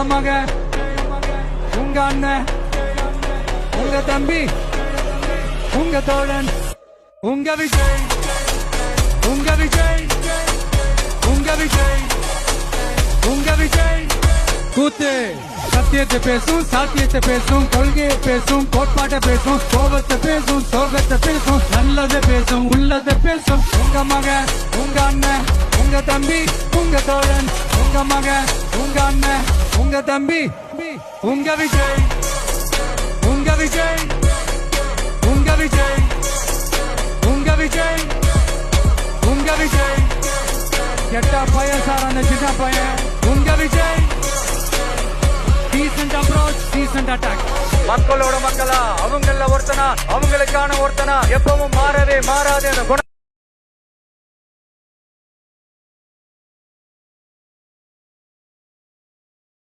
உங்க மக உங்க அண்ணன் உங்க தம்பி. உங்க தோழன். உங்க விஜய். உங்க விஜய். உங்க விஜய். உங்க விஜய். கூத்து. சத்தியத்தை பேசும் சாத்தியத்தை பேசும் கொள்கையை பேசும் கோட்பாட்டை பேசும் கோபத்தை பேசும் சோகத்தை பேசும் நல்லதை பேசும் உள்ளதை பேசும். உங்க மக உங்க அண்ணன் உங்க தம்பி உங்க தோழன். உங்க மக உங்க அண்ணன் உங்க தம்பி உங்க விஜய் உங்க விஜய் உங்க விஜய் உங்க விஜய் உங்க விஜய். கெட்ட பையன் சார் அந்த சின்ன பையன். உங்க Vijay. Decent approach decent attack மக்களோட மக்களா அவங்கள ஒருத்தனா அவங்களுக்கான ஒருத்தனா எப்பவும் மாறவே மாறாது அந்த